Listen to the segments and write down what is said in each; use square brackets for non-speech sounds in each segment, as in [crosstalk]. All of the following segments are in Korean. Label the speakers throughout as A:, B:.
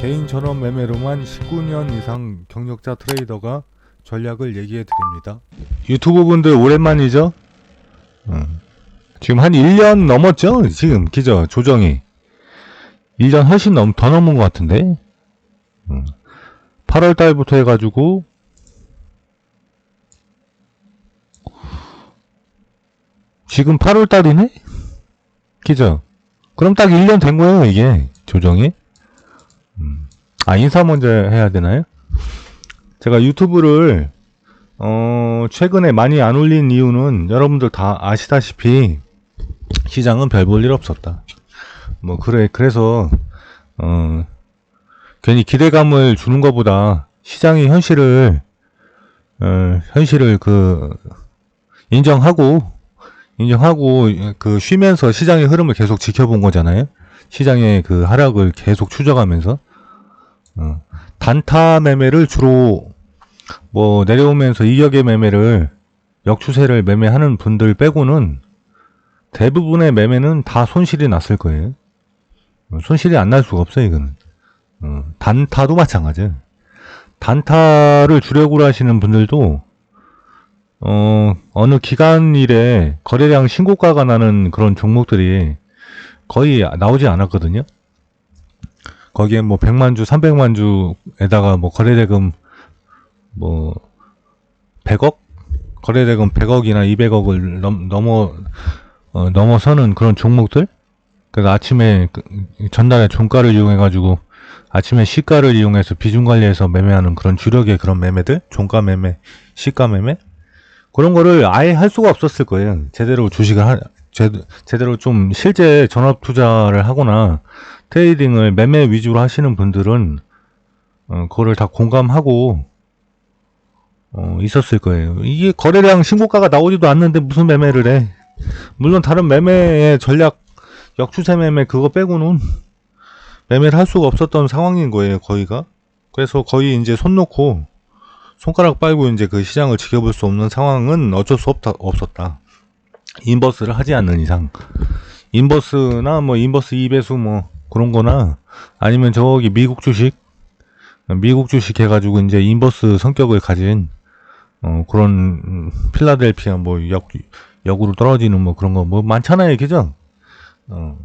A: 개인 전원 매매로만 19년 이상 경력자 트레이더가 전략을 얘기해 드립니다. 유튜브 분들 오랜만이죠? 음. 지금 한 1년 넘었죠? 지금 기저 조정이 1년 훨씬 넘, 더 넘은 것 같은데 8월 달부터 해가지고 지금 8월 달이네? 기저 그럼 딱 1년 된 거예요 이게 조정이 음. 아 인사 먼저 해야 되나요? 제가 유튜브를 어 최근에 많이 안 올린 이유는 여러분들 다 아시다시피 시장은 별 볼 일 없었다 뭐 그래 그래서 어 괜히 기대감을 주는 것보다 시장의 현실을 어, 현실을 그 인정하고 인정하고 그 쉬면서 시장의 흐름을 계속 지켜본 거잖아요. 시장의 그 하락을 계속 추적하면서 어, 단타 매매를 주로 뭐 내려오면서 이격의 매매를 역추세를 매매하는 분들 빼고는 대부분의 매매는 다 손실이 났을 거예요. 어, 손실이 안 날 수가 없어요, 이거는. 어, 단타도 마찬가지예요. 단타를 주력으로 하시는 분들도 어, 어느 기간일에 거래량 신고가가 나는 그런 종목들이 거의 나오지 않았거든요. 거기에 뭐 100만 주, 300만 주에다가 뭐 거래대금 뭐 100억? 거래대금 100억이나 200억을 넘, 넘어 어, 넘어서는 그런 종목들? 그래서 아침에 그, 전날에 종가를 이용해 가지고 아침에 시가를 이용해서 비중 관리해서 매매하는 그런 주력의 그런 매매들, 종가 매매, 시가 매매 그런 거를 아예 할 수가 없었을 거예요. 제대로 주식을 하, 제, 제대로 좀 실제 전업 투자를 하거나 트레이딩을 매매 위주로 하시는 분들은 어, 그거를 다 공감하고 어, 있었을 거예요. 이게 거래량 신고가가 나오지도 않는데 무슨 매매를 해? 물론 다른 매매의 전략 역추세 매매 그거 빼고는 매매를 할 수가 없었던 상황인 거예요, 거의가. 그래서 거의 이제 손 놓고 손가락 빨고 이제 그 시장을 지켜볼 수 없는 상황은 어쩔 수 없다, 없었다. 인버스를 하지 않는 이상. 인버스나 뭐 인버스 2배수 뭐 그런 거나 아니면 저기 미국 주식, 미국 주식 해가지고 이제 인버스 성격을 가진 어, 그런 음, 필라델피아 뭐 역, 역으로 떨어지는 뭐 그런 거 뭐 많잖아요, 그죠? 어.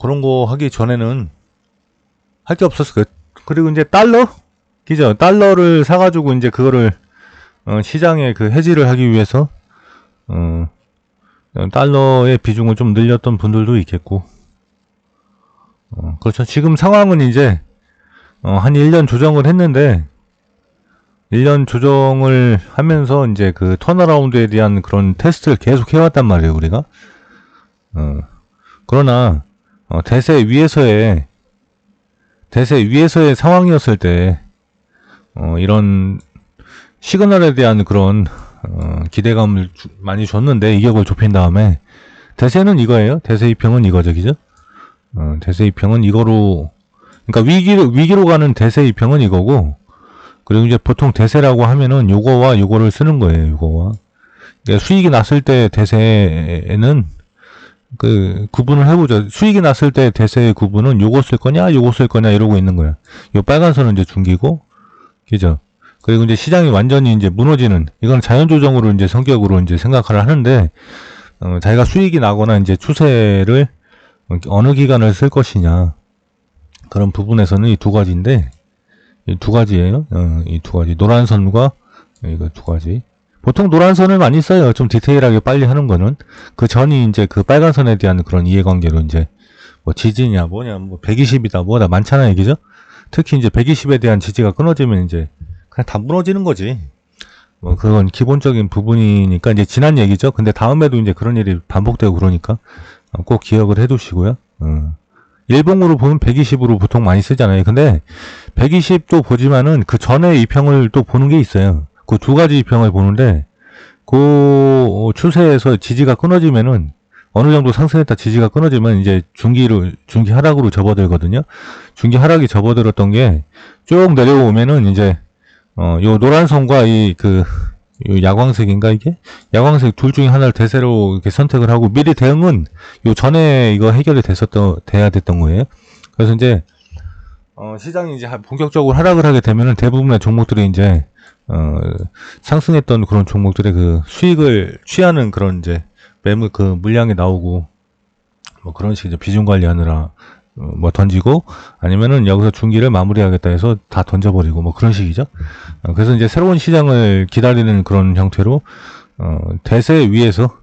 A: 그런 거 하기 전에는 할 게 없었을 거예요. 그리고 이제 달러? 그죠? 달러를 사가지고 이제 그거를 어, 시장에 그 해지를 하기 위해서 어, 달러의 비중을 좀 늘렸던 분들도 있겠고 어, 그렇죠. 지금 상황은 이제 어, 한 1년 조정을 했는데 1년 조정을 하면서 이제 그 턴어라운드에 대한 그런 테스트를 계속 해왔단 말이에요, 우리가. 어, 그러나 어, 대세 위에서의 대세 위에서의 상황이었을 때 어, 이런 시그널에 대한 그런 어, 기대감을 주- 많이 줬는데 이격을 좁힌 다음에 대세는 이거예요. 대세 이평은 이거죠, 그죠? 어, 대세 이평은 이거로 그러니까 위기로 위기로 가는 대세 이평은 이거고 그리고 이제 보통 대세라고 하면은 요거와 요거를 쓰는 거예요. 요거와 그러니까 수익이 났을 때 대세에는 그 구분을 해보죠. 수익이 났을 때 대세의 구분은 요거 쓸 거냐, 요거 쓸 거냐 이러고 있는 거야. 요 빨간 선은 이제 중기고, 그죠? 그리고 이제 시장이 완전히 이제 무너지는 이건 자연 조정으로 이제 성격으로 이제 생각을 하는데 어, 자기가 수익이 나거나 이제 추세를 어느 기간을 쓸 것이냐 그런 부분에서는 이 두 가지인데 이 두 가지예요. 어, 이두 가지 노란 선과 이거 두 가지. 보통 노란 선을 많이 써요. 좀 디테일하게 빨리 하는 거는 그 전이 이제 그 빨간 선에 대한 그런 이해관계로 이제 뭐 지지냐 뭐냐 뭐 120이다 뭐다 많잖아요, 그죠? 특히 이제 120에 대한 지지가 끊어지면 이제 그냥 다 무너지는 거지. 뭐 그건 기본적인 부분이니까 이제 지난 얘기죠. 근데 다음에도 이제 그런 일이 반복되고 그러니까 어, 꼭 기억을 해 두시고요. 어. 일봉으로 보면 120으로 보통 많이 쓰잖아요. 근데 120도 보지만은 그 전에 이평을 또 보는 게 있어요. 그 두 가지 이평을 보는데 그 추세에서 지지가 끊어지면은 어느 정도 상승했다 지지가 끊어지면 이제 중기로 중기 하락으로 접어들거든요. 중기 하락이 접어들었던 게 쭉 내려오면은 이제 어 요 노란 선과 이그 요 야광색인가 이게 야광색 둘 중에 하나를 대세로 이렇게 선택을 하고 미리 대응은 요 전에 이거 해결이 됐었던 돼야 됐던 거예요. 그래서 이제 어, 시장이 이제 하- 본격적으로 하락을 하게 되면은 대부분의 종목들이 이제 어, 상승했던 그런 종목들의 그 수익을 취하는 그런 이제 매물 그 물량이 나오고 뭐 그런 식이죠 비중 관리하느라 어, 뭐 던지고 아니면은 여기서 중기를 마무리하겠다 해서 다 던져버리고 뭐 그런 식이죠. 어, 그래서 이제 새로운 시장을 기다리는 그런 형태로 어, 대세 위에서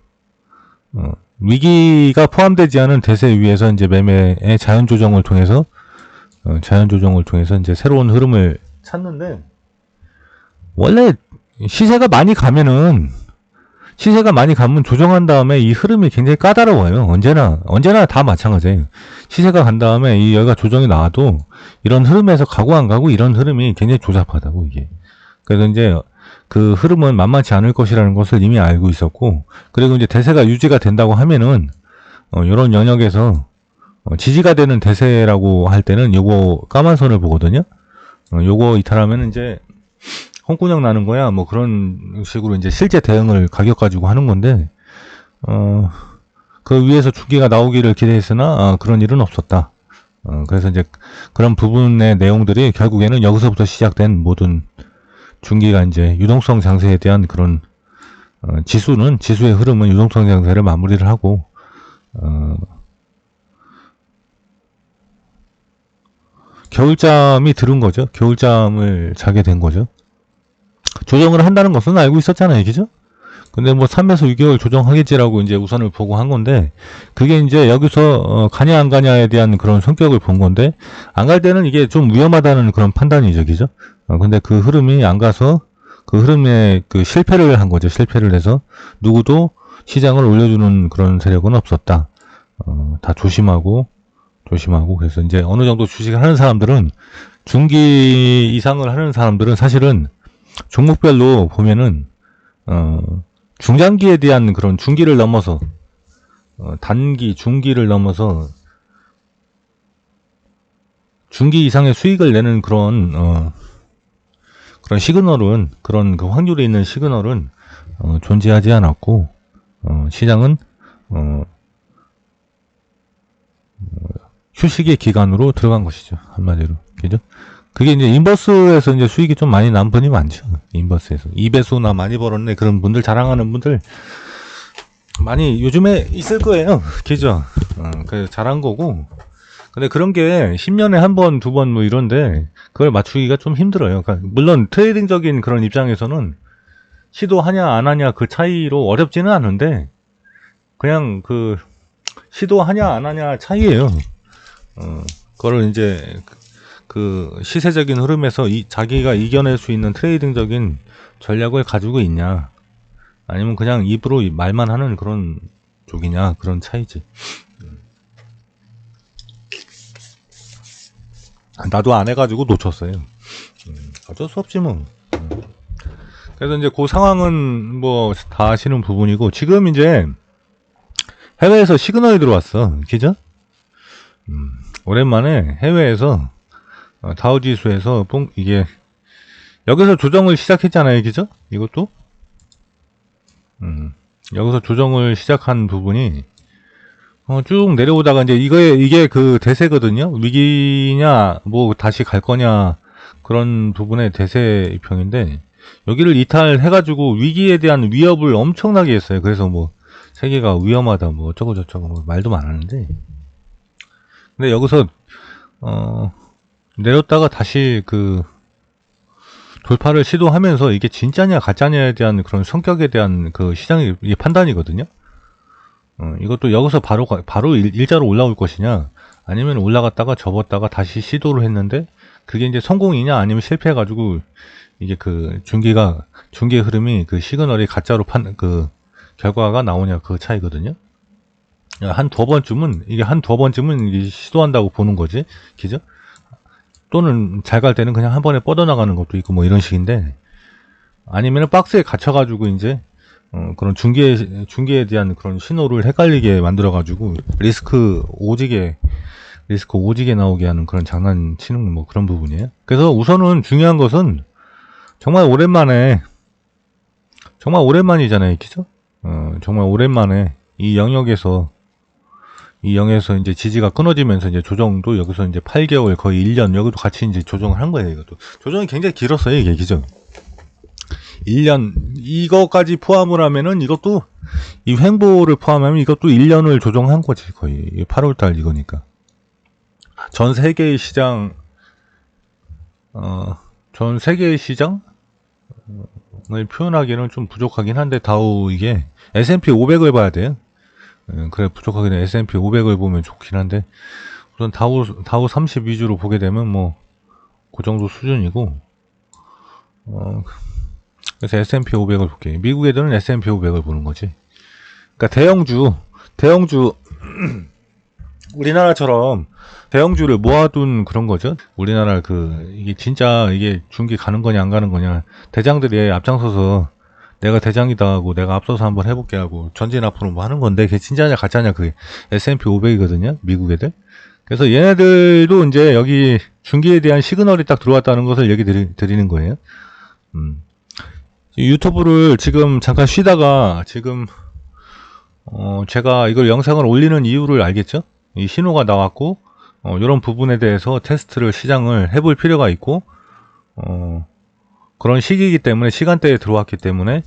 A: 어, 위기가 포함되지 않은 대세 위에서 이제 매매의 자연 조정을 통해서 어, 자연 조정을 통해서 이제 새로운 흐름을 찾는데 원래 시세가 많이 가면은 시세가 많이 가면 조정한 다음에 이 흐름이 굉장히 까다로워요. 언제나 언제나 다 마찬가지예요. 시세가 간 다음에 이 여기가 조정이 나와도 이런 흐름에서 가고 안 가고 이런 흐름이 굉장히 조잡하다고 이게. 그래서 이제 그 흐름은 만만치 않을 것이라는 것을 이미 알고 있었고 그리고 이제 대세가 유지가 된다고 하면은 어, 이런 영역에서 어, 지지가 되는 대세라고 할 때는 요거 까만 선을 보거든요. 어, 요거 이탈하면 이제 홍군형 나는 거야. 뭐 그런 식으로 이제 실제 대응을 가격 가지고 하는 건데, 어, 그 위에서 주기가 나오기를 기대했으나, 아, 그런 일은 없었다. 어, 그래서 이제 그런 부분의 내용들이 결국에는 여기서부터 시작된 모든 중기가 이제 유동성 장세에 대한 그런, 어, 지수는, 지수의 흐름은 유동성 장세를 마무리를 하고, 어, 겨울잠이 들은 거죠. 겨울잠을 자게 된 거죠. 조정을 한다는 것은 알고 있었잖아요. 그죠? 근데 뭐 3에서 6개월 조정하겠지라고 이제 우선을 보고 한 건데, 그게 이제 여기서 어, 가냐 안 가냐에 대한 그런 성격을 본 건데, 안 갈 때는 이게 좀 위험하다는 그런 판단이죠. 그죠? 어, 근데 그 흐름이 안 가서, 그 흐름에 그 실패를 한 거죠. 실패를 해서, 누구도 시장을 올려주는 그런 세력은 없었다. 어, 다 조심하고, 조심하고, 그래서 이제 어느 정도 주식을 하는 사람들은, 중기 이상을 하는 사람들은 사실은 종목별로 보면은 어, 중장기에 대한 그런 중기를 넘어서 어, 단기, 중기를 넘어서 중기 이상의 수익을 내는 그런 어, 그런 시그널은 그런 그 확률이 있는 시그널은 어, 존재하지 않았고 어, 시장은 어, 어, 휴식의 기간으로 들어간 것이죠 한마디로 그죠? 그게 이제 인버스에서 이제 수익이 좀 많이 난 분이 많죠. 인버스에서. 2배수나 많이 벌었네. 그런 분들 자랑하는 분들 많이 요즘에 있을 거예요. 그죠? 어, 그 잘한 거고. 근데 그런 게 10년에 한 번, 두 번 뭐 이런데 그걸 맞추기가 좀 힘들어요. 그러니까 물론 트레이딩적인 그런 입장에서는 시도하냐 안 하냐 그 차이로 어렵지는 않은데 그냥 그 시도하냐 안 하냐 차이예요. 어, 그거를 이제 그 시세적인 흐름에서 이, 자기가 이겨낼 수 있는 트레이딩적인 전략을 가지고 있냐. 아니면 그냥 입으로 이- 말만 하는 그런 쪽이냐. 그런 차이지. 아, 나도 안 해가지고 놓쳤어요. 음, 어쩔 수 없지 뭐. 음. 그래서 이제 그 상황은 뭐 다 아시는 부분이고 지금 이제 해외에서 시그널이 들어왔어. 그죠? 음, 오랜만에 해외에서 어, 다우 지수에서 뽕 이게 여기서 조정을 시작했잖아요, 그죠? 이것도 음, 여기서 조정을 시작한 부분이 어, 쭉 내려오다가 이제 이거에 이게 그 대세거든요. 위기냐 뭐 다시 갈 거냐 그런 부분의 대세 평인데 여기를 이탈해 가지고 위기에 대한 위협을 엄청나게 했어요. 그래서 뭐 세계가 위험하다 뭐 어쩌고 저쩌고 뭐 말도 많았는데 근데 여기서 어 내렸다가 다시 그 돌파를 시도하면서 이게 진짜냐 가짜냐에 대한 그런 성격에 대한 그 시장의 판단이거든요. 어, 이것도 여기서 바로 가- 바로 일, 일자로 올라올 것이냐 아니면 올라갔다가 접었다가 다시 시도를 했는데 그게 이제 성공이냐 아니면 실패해가지고 이게 그 중기가 중기의 흐름이 그 시그널이 가짜로 판 그 결과가 나오냐 그 차이거든요. 한 두 번쯤은 이게 한 두 번쯤은 이게 시도한다고 보는 거지, 그죠? 또는 잘 갈 때는 그냥 한 번에 뻗어나가는 것도 있고 뭐 이런 식인데 아니면 박스에 갇혀가지고 이제 어, 그런 중기에 중기에 대한 그런 신호를 헷갈리게 만들어가지고 리스크 오지게 리스크 오지게 나오게 하는 그런 장난치는 뭐 그런 부분이에요. 그래서 우선은 중요한 것은 정말 오랜만에 정말 오랜만이잖아요, 그죠? 어, 정말 오랜만에 이 영역에서 이 0에서 이제 지지가 끊어지면서 이제 조정도 여기서 이제 8개월 거의 1년 여기도 같이 이제 조정을 한 거예요. 이것도 조정이 굉장히 길었어요. 이게 기죠. 1년 이거까지 포함을 하면은 이것도 이 횡보를 포함하면 이것도 1년을 조정한 거지 거의 8월 달 이거니까. 전 세계의 시장 어, 전 세계의 시장을 표현하기는 좀 부족하긴 한데 다우 이게 S&P 500을 봐야 돼요. 예, 그래 부족하긴 해. S&P 500을 보면 좋긴 한데 우선 다우 다우 30 위주로 보게 되면 뭐 그 정도 수준이고 어 그래서 S&P 500을 볼게. 미국 애들은 S&P 500을 보는 거지. 그러니까 대형주 대형주 [clears throat] 우리나라처럼 대형주를 모아둔 그런 거죠. 우리나라 그 이게 진짜 이게 중기 가는 거냐 안 가는 거냐 대장들이 앞장서서 내가 대장이다 하고 내가 앞서서 한번 해볼게 하고 전진 앞으로 뭐 하는 건데 그게 진짜냐 가짜냐 그게 S&P 500이거든요. 미국 애들. 그래서 얘네들도 이제 여기 중기에 대한 시그널이 딱 들어왔다는 것을 얘기 드리, 드리 는 거예요. 음. 유튜브를 지금 잠깐 쉬다가 지금 어 제가 이걸 영상을 올리는 이유를 알겠죠? 이 신호가 나왔고 어 이런 부분에 대해서 테스트를 시장을 해볼 필요가 있고 어 그런 시기이기 때문에 시간대에 들어왔기 때문에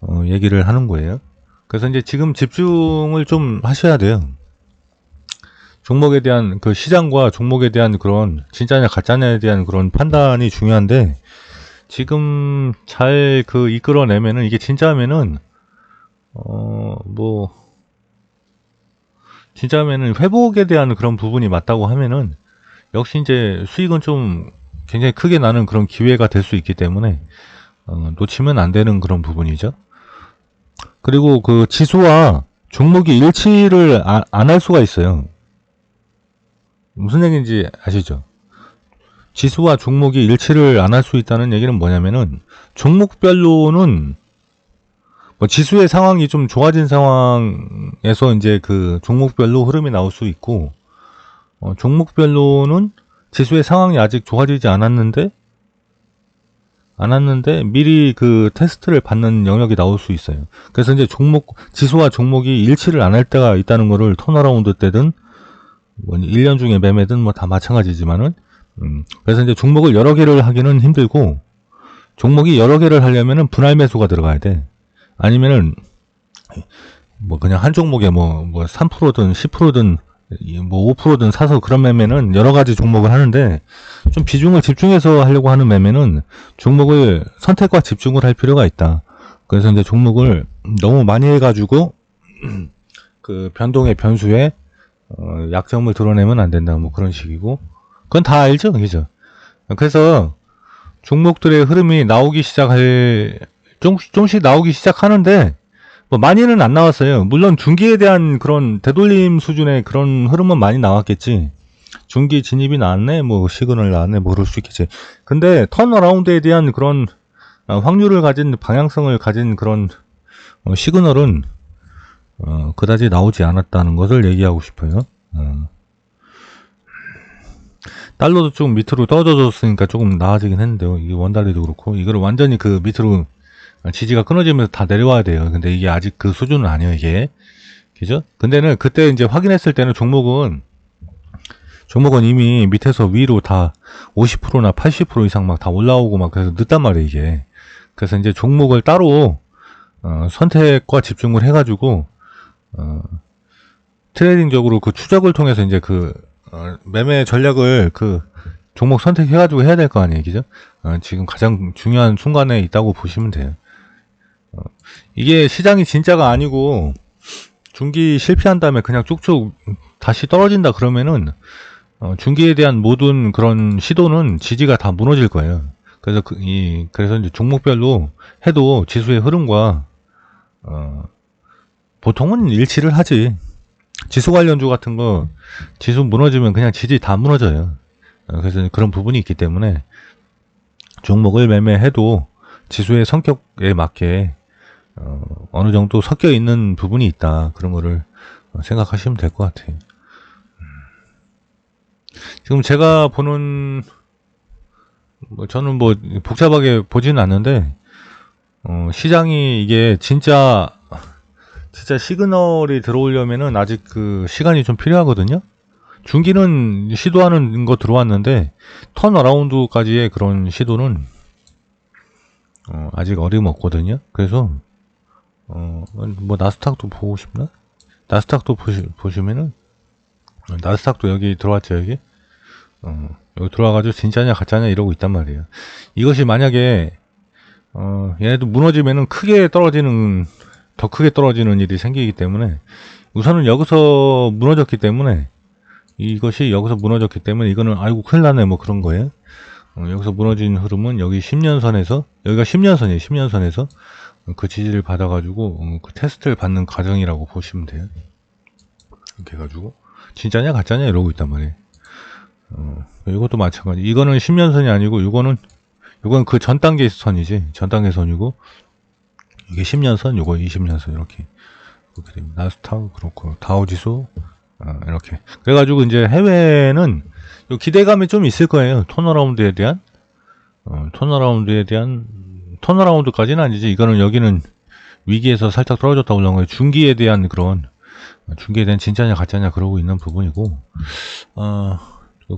A: 어 얘기를 하는 거예요. 그래서 이제 지금 집중을 좀 하셔야 돼요. 종목에 대한 그 시장과 종목에 대한 그런 진짜냐 가짜냐에 대한 그런 판단이 중요한데 지금 잘 그 이끌어내면은 이게 진짜면은 어 뭐 진짜면은 회복에 대한 그런 부분이 맞다고 하면은 역시 이제 수익은 좀 굉장히 크게 나는 그런 기회가 될 수 있기 때문에 어, 놓치면 안 되는 그런 부분이죠. 그리고 그 지수와 종목이 일치를 안할 수가 있어요. 무슨 얘기인지 아시죠? 지수와 종목이 일치를 안 할 수 있다는 얘기는 뭐냐면은 종목별로는 뭐 지수의 상황이 좀 좋아진 상황에서 이제 그 종목별로 흐름이 나올 수 있고 어, 종목별로는 지수의 상황이 아직 좋아지지 않았는데 않았는데 미리 그 테스트를 받는 영역이 나올 수 있어요. 그래서 이제 종목 지수와 종목이 일치를 안 할 때가 있다는 거를 턴어라운드 때든 뭐 1년 중에 매매든 뭐 다 마찬가지지만은 음, 그래서 이제 종목을 여러 개를 하기는 힘들고 종목이 여러 개를 하려면은 분할 매수가 들어가야 돼. 아니면은 뭐 그냥 한 종목에 뭐 뭐 3%든 10%든 뭐 5%든 사서 그런 매매는 여러 가지 종목을 하는데 좀 비중을 집중해서 하려고 하는 매매는 종목을 선택과 집중을 할 필요가 있다. 그래서 이제 종목을 너무 많이 해가지고 [clears throat] 그 변동의 변수에 어, 약점을 드러내면 안 된다. 뭐 그런 식이고 그건 다 알죠, 그죠? 그래서 종목들의 흐름이 나오기 시작할 좀, 조금씩 나오기 시작하는데 뭐 많이는 안 나왔어요. 물론 중기에 대한 그런 되돌림 수준의 그런 흐름은 많이 나왔겠지. 중기 진입이 나왔네, 뭐 시그널 나왔네, 뭐 그럴 수 있겠지. 근데 턴어라운드에 대한 그런 어, 확률을 가진 방향성을 가진 그런 어, 시그널은 어, 그다지 나오지 않았다는 것을 얘기하고 싶어요. 어. 달러도 조금 밑으로 떨어졌으니까 조금 나아지긴 했는데요. 이게 원달러도 그렇고 이거를 완전히 그 밑으로 지지가 끊어지면서 다 내려와야 돼요. 근데 이게 아직 그 수준은 아니에요, 이게. 그죠? 근데는 그때 이제 확인했을 때는 종목은 종목은 이미 밑에서 위로 다 50%나 80% 이상 막 다 올라오고 막 그래서 늦단 말이에요, 이게. 그래서 이제 종목을 따로 어, 선택과 집중을 해가지고 어, 트레이딩적으로 그 추적을 통해서 이제 그 어, 매매 전략을 그 종목 선택해가지고 해야 될 거 아니에요, 그죠? 어, 지금 가장 중요한 순간에 있다고 보시면 돼요. 어, 이게 시장이 진짜가 아니고 중기 실패한 다음에 그냥 쭉쭉 다시 떨어진다 그러면은 어, 중기에 대한 모든 그런 시도는 지지가 다 무너질 거예요. 그래서 그, 이 그래서 이제 종목별로 해도 지수의 흐름과 어, 보통은 일치를 하지. 지수 관련주 같은 거 지수 무너지면 그냥 지지 다 무너져요. 어, 그래서 그런 부분이 있기 때문에 종목을 매매해도 지수의 성격에 맞게 어, 어 느 정도 섞여 있는 부분이 있다. 그런 거를 어, 생각하시면 될 것 같아요. 음. 지금 제가 보는 뭐 저는 뭐 복잡하게 보지는 않는데 어, 시장이 이게 진짜 진짜 시그널이 들어오려면은 아직 그 시간이 좀 필요하거든요. 중기는 시도하는 거 들어왔는데 턴 어라운드까지의 그런 시도는 어, 아직 어림없거든요. 그래서 어, 뭐 나스닥도 보고 싶나? 나스닥도 보시, 보시면은 어, 나스닥도 여기 들어왔죠 여기. 어, 여기 들어와가지고 진짜냐 가짜냐 이러고 있단 말이에요. 이것이 만약에 어, 얘네도 무너지면은 크게 떨어지는 더 크게 떨어지는 일이 생기기 때문에 우선은 여기서 무너졌기 때문에 이것이 여기서 무너졌기 때문에 이거는 아이고 큰일 나네 뭐 그런 거예요. 어, 여기서 무너진 흐름은 여기 10년 선에서 여기가 10년 선이에요. 10년 선에서 그 지지를 받아가지고 어, 그 테스트를 받는 과정이라고 보시면 돼요. 이렇게 해가지고 진짜냐 가짜냐 이러고 있단 말이에요. 어, 이것도 마찬가지. 이거는 10년선이 아니고 이거는 이건 그 전 단계 선이지. 전 단계 선이고 이게 10년선, 요거 20년선 이렇게 그렇게 됩니다. 나스닥 그렇고 다우지수 아, 이렇게. 그래가지고 이제 해외는 요 기대감이 좀 있을 거예요. 턴어라운드에 대한 어, 턴어라운드에 대한 턴어라운드까지는 아니지. 이거는 여기는 위기에서 살짝 떨어졌다 올라온 거예요. 중기에 대한 그런 중기에 대한 진짜냐 가짜냐 그러고 있는 부분이고 어,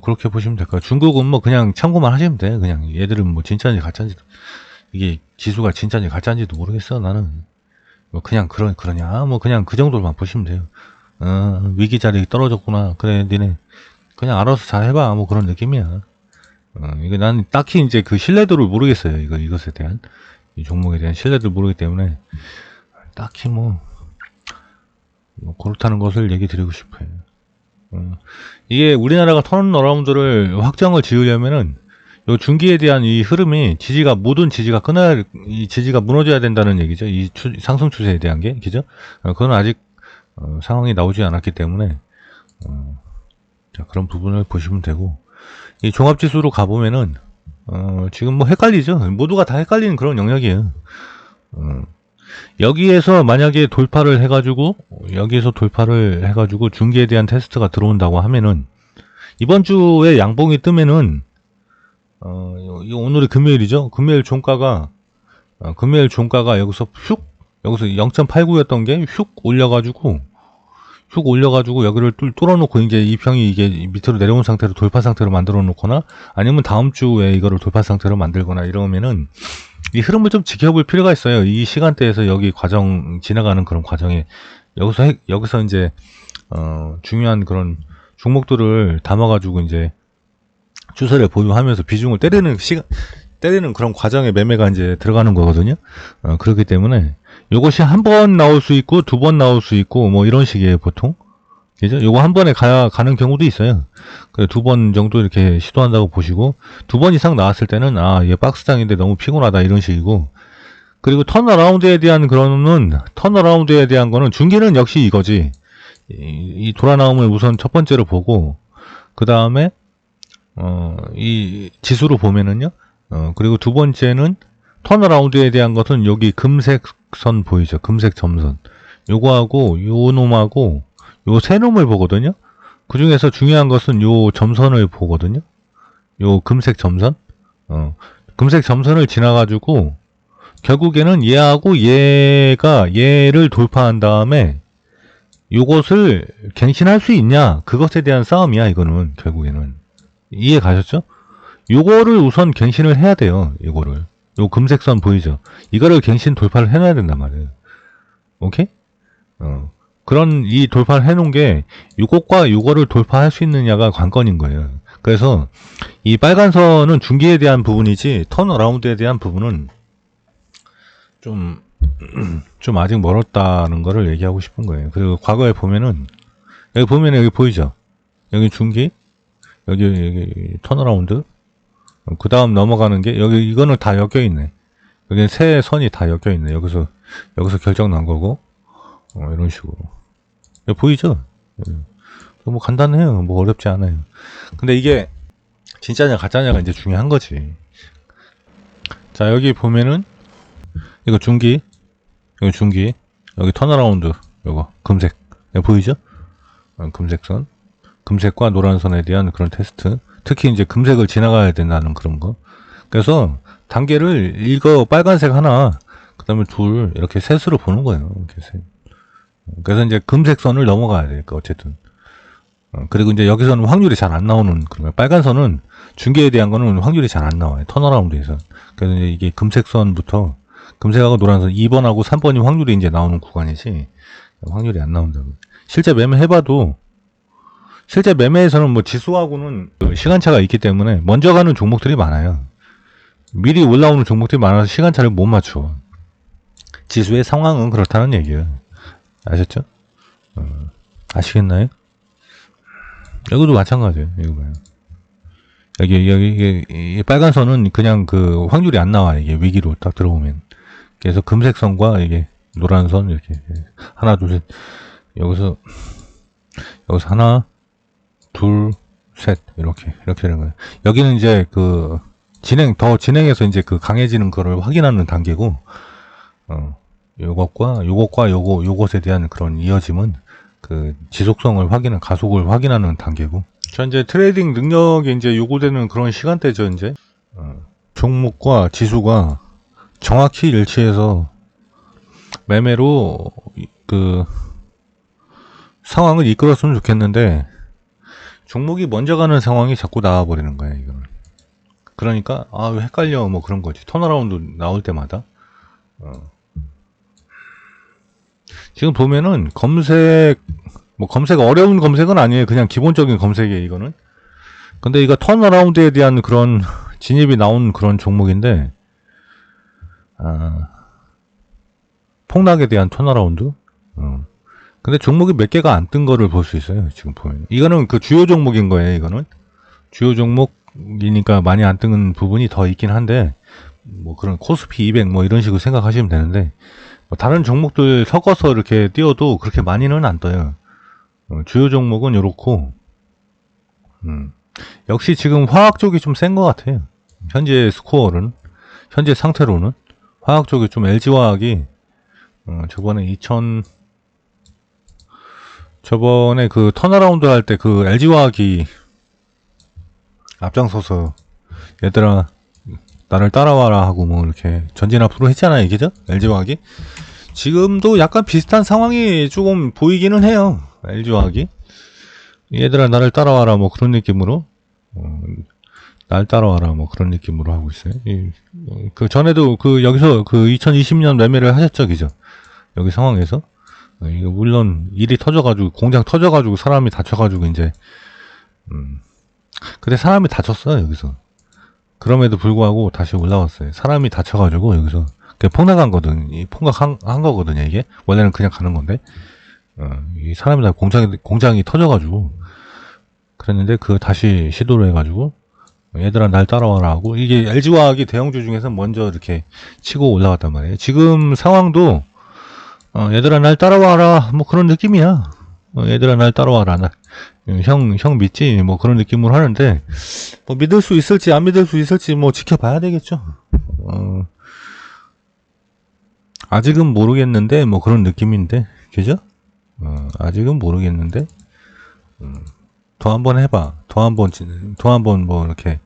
A: 그렇게 보시면 될 거예요. 중국은 뭐 그냥 참고만 하시면 돼. 그냥 얘들은 뭐 진짜인지 가짜인지 이게 지수가 진짜인지 가짜인지도 모르겠어. 나는 뭐 그냥 그런 그러냐 뭐 그냥 그 정도로만 보시면 돼요. 어, 위기 자리 떨어졌구나. 그래 니네 그냥 알아서 잘 해봐. 뭐 그런 느낌이야. 어, 이거 난 딱히 이제 그 신뢰도를 모르겠어요. 이거 이것에 대한 이 종목에 대한 신뢰도를 모르기 때문에 딱히 뭐, 뭐 그렇다는 것을 얘기 드리고 싶어요. 어, 이게 우리나라가 턴 어라운드를 확정을 지으려면은 요 중기에 대한 이 흐름이 지지가 모든 지지가 끊어야 이 지지가 무너져야 된다는 얘기죠. 이 추- 상승 추세에 대한 게 그죠? 어, 그건 아직 어, 상황이 나오지 않았기 때문에 어, 자, 그런 부분을 보시면 되고 이 종합 지수로 가보면은 어, 지금 뭐 헷갈리죠. 모두가 다 헷갈리는 그런 영역이에요. 어, 여기에서 만약에 돌파를 해가지고 여기에서 돌파를 해가지고 중기에 대한 테스트가 들어온다고 하면은 이번 주에 양봉이 뜨면은 어, 이 오늘이 금요일이죠. 금요일 종가가 어, 금요일 종가가 여기서 슉 여기서 0.89였던 게슉 올려가지고 슉 올려가지고 여기를 뚫, 뚫어놓고 이제 이 평이 이게 밑으로 내려온 상태로 돌파 상태로 만들어 놓거나 아니면 다음 주에 이거를 돌파 상태로 만들거나 이러면은 이 흐름을 좀 지켜볼 필요가 있어요. 이 시간대에서 여기 과정 지나가는 그런 과정에 여기서 해- 여기서 이제 어, 중요한 그런 종목들을 담아가지고 이제 추세를 보유하면서 비중을 때리는 시간 때리는 그런 과정에 매매가 이제 들어가는 거거든요. 어, 그렇기 때문에 요것이 한 번 나올 수 있고 두 번 나올 수 있고 뭐 이런 식이에요 보통. 그죠? 요거 한 번에 가야 가는 경우도 있어요. 두번 정도 이렇게 시도한다고 보시고 두 번 이상 나왔을 때는 아, 얘 박스장인데 너무 피곤하다 이런 식이고 그리고 턴어라운드에 대한 그거는 턴어라운드에 대한 거는 중기는 역시 이거지. 이, 이 돌아 나옴을 우선 첫 번째로 보고 그 다음에 어, 이 지수로 보면은요. 어, 그리고 두 번째는 턴어라운드에 대한 것은 여기 금색 선 보이죠? 금색 점선. 요거하고 요 놈하고 요 세 놈을 보거든요. 그 중에서 중요한 것은 요 점선을 보거든요. 요 금색 점선. 어, 금색 점선을 지나가지고 결국에는 얘하고 얘가 얘를 돌파한 다음에 요것을 갱신할 수 있냐 그것에 대한 싸움이야 이거는 결국에는 이해 가셨죠? 요거를 우선 갱신을 해야 돼요 이거를 요 금색선 보이죠? 이거를 갱신 돌파를 해놔야 된단 말이에요 오케이? 어 그런 이 돌파를 해놓은 게 요것과 요거를 돌파할 수 있느냐가 관건인 거예요 그래서 이 빨간 선은 중기에 대한 부분이지 턴어라운드에 대한 부분은 좀, [clears throat] 좀 아직 멀었다는 거를 얘기하고 싶은 거예요. 그리고 과거에 보면은, 여기 보면은 여기 보이죠? 여기 중기, 여기, 여기 턴어라운드, 그 다음 넘어가는 게, 여기, 이거는 다 엮여 있네. 여기 세 선이 다 엮여 있네. 여기서, 여기서 결정 난 거고, 어, 이런 식으로. 보이죠? 예. 뭐 간단해요. 뭐 어렵지 않아요. 근데 이게, 진짜냐, 가짜냐가 이제 중요한 거지. 자, 여기 보면은, 이거 중기, 여기 중기, 여기 턴어라운드, 요거 금색, 보이죠? 어, 금색선, 금색과 노란선에 대한 그런 테스트. 특히 이제 금색을 지나가야 된다는 그런 거. 그래서 단계를 이거 빨간색 하나, 그 다음에 둘 이렇게 셋으로 보는 거예요. 이렇게 셋. 그래서 이제 금색 선을 넘어가야 되니까 어쨌든. 어, 그리고 이제 여기서는 확률이 잘 안 나오는 거예요. 빨간 선은 중계에 대한 거는 확률이 잘 안 나와요. 턴어라운드에서. 그래서 이제 이게 금색 선부터 금색하고 노란선 2번하고 3번이 확률이 이제 나오는 구간이지 확률이 안 나온다고. 실제 매매 해봐도 실제 매매에서는 뭐 지수하고는 그 시간차가 있기 때문에 먼저 가는 종목들이 많아요. 미리 올라오는 종목들이 많아서 시간차를 못 맞춰. 지수의 상황은 그렇다는 얘기예요. 아셨죠? 어, 아시겠나요? 여기도 마찬가지예요. 이거 봐요. 여기 여기 이 빨간 선은 그냥 그 확률이 안 나와 이게 위기로 딱 들어오면. 그래서 금색 선과 이게 노란 선 이렇게 하나 둘 셋 여기서 여기서 하나 둘 셋 이렇게 이렇게 되는 거예요. 여기는 이제 그 진행 더 진행해서 이제 그 강해지는 거를 확인하는 단계고 어 요것과 요것과 요거 요것에 대한 그런 이어짐은 그 지속성을 확인한 가속을 확인하는 단계고 현재 트레이딩 능력이 이제 요구되는 그런 시간대죠 이제 어, 종목과 지수가 정확히 일치해서 매매로 이- 그 상황을 이끌었으면 좋겠는데 종목이 먼저 가는 상황이 자꾸 나와버리는 거야 이거는. 그러니까 아왜 헷갈려? 뭐 그런 거지. 턴어라운드 나올 때마다. 어. 지금 보면은 검색 뭐 검색 어려운 검색은 아니에요. 그냥 기본적인 검색이에요 이거는. 근데 이거 턴어라운드에 대한 그런 [laughs] 진입이 나온 그런 종목인데 아, 폭락에 대한 턴어라운드? 어. 근데 종목이 몇 개가 안 뜬 거를 볼 수 있어요 지금 보면 이거는 그 주요 종목인 거예요 이거는 주요 종목이니까 많이 안 뜨는 부분이 더 있긴 한데 뭐 그런 코스피 200 뭐 이런 식으로 생각하시면 되는데 뭐 다른 종목들 섞어서 이렇게 띄워도 그렇게 많이는 안 떠요. 어, 주요 종목은 이렇고, 음, 역시 지금 화학 쪽이 좀 센 것 같아요. 현재 스코어는, 현재 상태로는 화학 쪽이 좀 LG화학이 어, 저번에 2000 저번에 그 턴어라운드 할 때 그 LG화학이 앞장서서 얘들아 나를 따라와라 하고 뭐 이렇게 전진 앞으로 했잖아요, 그죠? LG화학이. 지금도 약간 비슷한 상황이 조금 보이기는 해요. LG화학이. 얘들아 나를 따라와라 뭐 그런 느낌으로 어, 날 따라와라 뭐 그런 느낌으로 하고 있어요. 이, 어, 그 전에도 그 여기서 그 2020년 매매를 하셨죠, 그죠? 여기 상황에서 어, 이거 물론 일이 터져가지고 공장 터져가지고 사람이 다쳐가지고 이제 음 근데 사람이 다쳤어요 여기서 그럼에도 불구하고 다시 올라왔어요. 사람이 다쳐가지고 여기서 그게 폭락한 거든, 이 폭락한 한 거거든요. 이게 원래는 그냥 가는 건데, 어, 이 사람이 다 공장이 공장이 터져가지고 그랬는데 그 다시 시도를 해가지고 얘들아 날 따라와라 하고 이게 LG화학이 대형주 중에서 먼저 이렇게 치고 올라갔단 말이에요. 지금 상황도 어, 얘들아 날 따라와라 뭐 그런 느낌이야. 어, 얘들아 날 따라와라 나, 형, 형 믿지? 뭐 그런 느낌으로 하는데, 뭐 믿을 수 있을지 안 믿을 수 있을지 뭐 지켜봐야 되겠죠. 어, 아직은 모르겠는데 뭐 그런 느낌인데, 그죠? 어, 아직은 모르겠는데, 음, 더 한번 해봐. 더 한번, 진- 더 한번 뭐 이렇게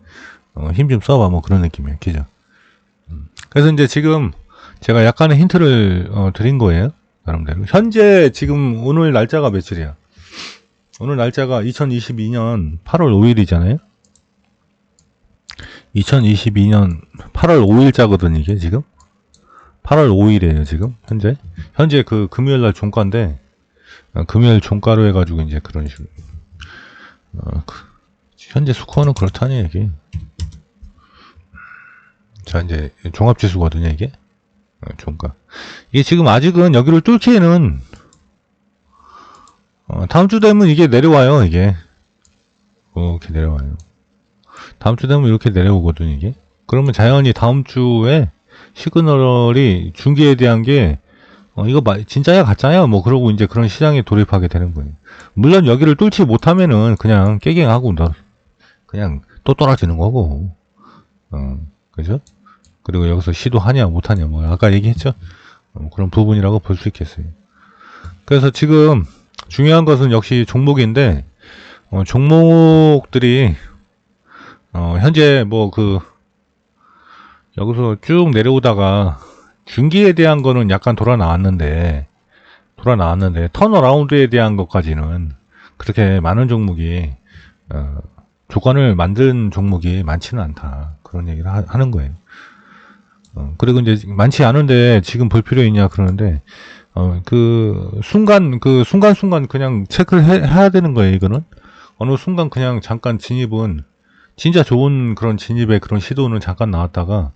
A: 어, 힘 좀 써봐. 뭐 그런 느낌이에요. 그죠? 음, 그래서 이제 지금 제가 약간의 힌트를 어, 드린 거예요. 나름대로. 현재 지금 오늘 날짜가 며칠이야? 오늘 날짜가 2022년 8월 5일이잖아요. 2022년 8월 5일자거든 이게 지금. 8월 5일이에요 지금 현재. 현재 그 금요일 날 종가인데 어, 금요일 종가로 해가지고 이제 그런 식으로. 어, 그, 현재 스코어는 그렇다니 이게. 자 이제 종합지수거든요 이게. 어, 종가. 이게 지금 아직은 여기를 뚫기에는 어, 다음 주 되면 이게 내려와요, 이게. 이렇게 내려와요. 다음 주 되면 이렇게 내려오거든, 이게. 그러면 자연히 다음 주에 시그널이 중계에 대한 게, 어, 이거 마- 진짜야, 가짜야? 뭐, 그러고 이제 그런 시장에 돌입하게 되는 거예요. 물론 여기를 뚫지 못하면은 그냥 깨갱하고, 너, 그냥 또 떨어지는 거고. 어, 그죠? 그리고 여기서 시도하냐, 못하냐, 뭐, 아까 얘기했죠? 어, 그런 부분이라고 볼 수 있겠어요. 그래서 지금, 중요한 것은 역시 종목인데 어, 종목들이 어, 현재 뭐 그 여기서 쭉 내려오다가 중기에 대한 거는 약간 돌아 나왔는데 돌아 나왔는데 턴어라운드에 대한 것까지는 그렇게 많은 종목이 어, 조건을 만든 종목이 많지는 않다 그런 얘기를 하, 는 거예요. 어, 그리고 이제 많지 않은데 지금 볼 필요 있냐 그러는데 어, 그 순간 그 순간 순간 그냥 체크를 해, 해야 되는 거예요 이거는? 어느 순간 그냥 잠깐 진입은 진짜 좋은 그런 진입의 그런 시도는 잠깐 나왔다가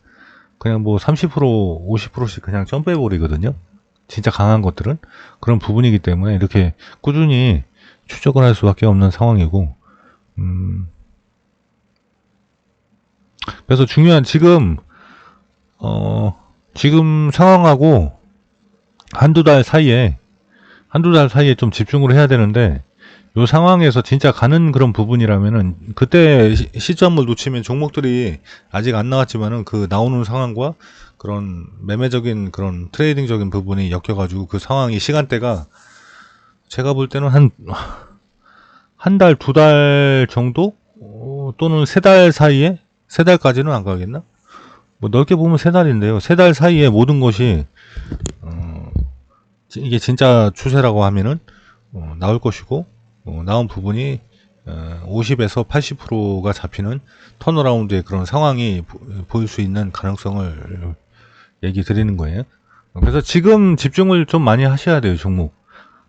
A: 그냥 뭐 30% 50%씩 그냥 점프해 버리거든요? 진짜 강한 것들은? 그런 부분이기 때문에 이렇게 꾸준히 추적을 할 수밖에 없는 상황이고 음. 그래서 중요한 지금 어 지금 상황하고 한두 달 사이에 한두 달 사이에 좀 집중을 해야 되는데 요 상황에서 진짜 가는 그런 부분이라면은 그때 시- 시점을 놓치면 종목들이 아직 안 나왔지만은 그 나오는 상황과 그런 매매적인 그런 트레이딩적인 부분이 엮여가지고 그 상황이 시간대가 제가 볼 때는 한 한 달, 두달 정도 어, 또는 세 달 사이에 세 달까지는 안 가겠나? 뭐 넓게 보면 세 달인데요. 세 달 사이에 모든 것이 어, 지- 이게 진짜 추세라고 하면은 어, 나올 것이고 어, 나온 부분이 어, 50에서 80%가 잡히는 턴어라운드의 그런 상황이 보- 보일 수 있는 가능성을 얘기 드리는 거예요. 그래서 지금 집중을 좀 많이 하셔야 돼요, 종목.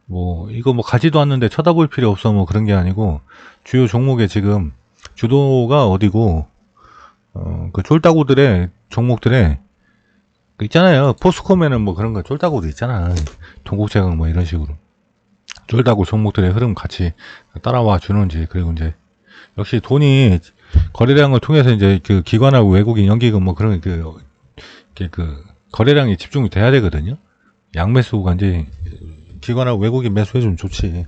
A: 뭐, 이거 뭐 가지도 않는데 쳐다볼 필요 없어, 뭐 그런 게 아니고, 주요 종목에 지금 주도가 어디고, 어, 그 쫄따구들의 종목들의, 그 있잖아요. 포스코면은 뭐 그런 거 쫄따구도 있잖아. 동국제강 뭐 이런 식으로. 쫄따구 종목들의 흐름 같이 따라와 주는지, 그리고 이제, 역시 돈이 거래량을 통해서 이제 그 기관하고 외국인 연기금 뭐 그런 그, 그 거래량이 집중이 돼야 되거든요. 양매수가 이제 기관하고 외국인 매수해주면 좋지.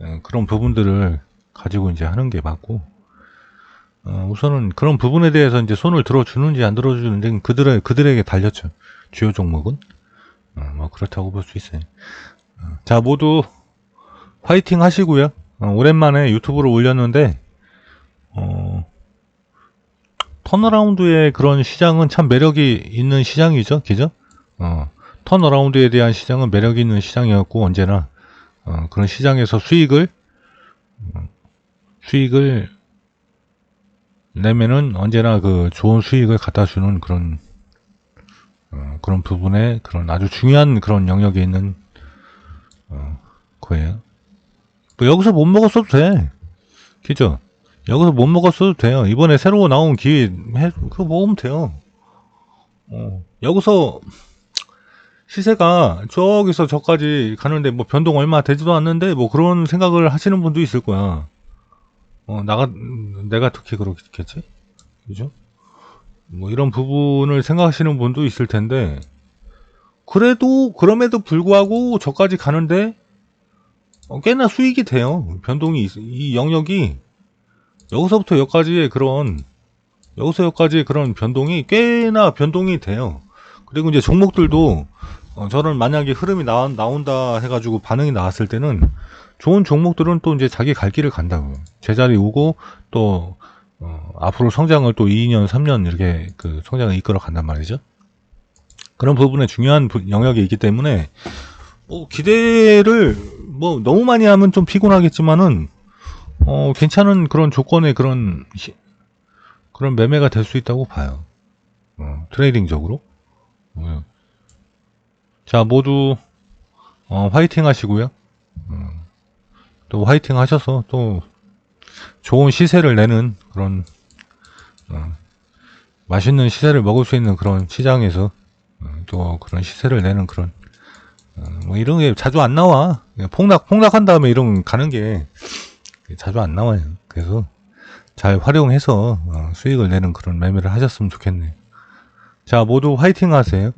A: 어, 그런 부분들을 가지고 이제 하는 게 맞고, 어, 우선은 그런 부분에 대해서 이제 손을 들어주는지 안 들어주는지 그들의, 그들에게 달렸죠. 주요 종목은. 어, 뭐 그렇다고 볼 수 있어요. 어, 자, 모두 화이팅 하시고요. 어, 오랜만에 유튜브로 올렸는데, 어, 턴어라운드의 그런 시장은 참 매력이 있는 시장이죠. 그죠? 어, 턴어라운드에 대한 시장은 매력이 있는 시장이었고, 언제나, 어, 그런 시장에서 수익을, 어, 수익을 내면은 언제나 그 좋은 수익을 갖다 주는 그런, 어, 그런 부분에 그런 아주 중요한 그런 영역에 있는, 어, 거예요. 뭐 여기서 못 먹었어도 돼. 그죠? 여기서 못 먹었어도 돼요. 이번에 새로 나온 기회, 해, 그거 먹으면 돼요. 어, 여기서 시세가 저기서 저까지 가는데 뭐 변동 얼마 되지도 않는데 뭐 그런 생각을 하시는 분도 있을 거야. 어, 나가, 내가 특히 그렇겠지? 그죠? 뭐 이런 부분을 생각하시는 분도 있을 텐데, 그래도, 그럼에도 불구하고 저까지 가는데, 어, 꽤나 수익이 돼요. 변동이, 있- 이 영역이, 여기서부터 여기까지의 그런, 여기서 여기까지의 그런 변동이 꽤나 변동이 돼요. 그리고 이제 종목들도, 어, 저는 만약에 흐름이 나, 나온다 해가지고 반응이 나왔을 때는, 좋은 종목들은 또 이제 자기 갈 길을 간다고. 제자리 오고, 또, 어, 앞으로 성장을 또 2년, 3년 이렇게 그 성장을 이끌어 간단 말이죠. 그런 부분에 중요한 부- 영역이 있기 때문에, 뭐, 기대를, 뭐, 너무 많이 하면 좀 피곤하겠지만은, 어, 괜찮은 그런 조건의 그런, 시- 그런 매매가 될 수 있다고 봐요. 어, 트레이딩적으로. 어. 자, 모두, 어, 화이팅 하시고요. 어, 또 화이팅 하셔서 또 좋은 시세를 내는 그런, 어, 맛있는 시세를 먹을 수 있는 그런 시장에서 어, 또 그런 시세를 내는 그런, 어, 뭐 이런 게 자주 안 나와. 폭락, 폭락한 다음에 이런 가는 게 자주 안 나와요. 그래서 잘 활용해서 어, 수익을 내는 그런 매매를 하셨으면 좋겠네요. 자, 모두 화이팅 하세요.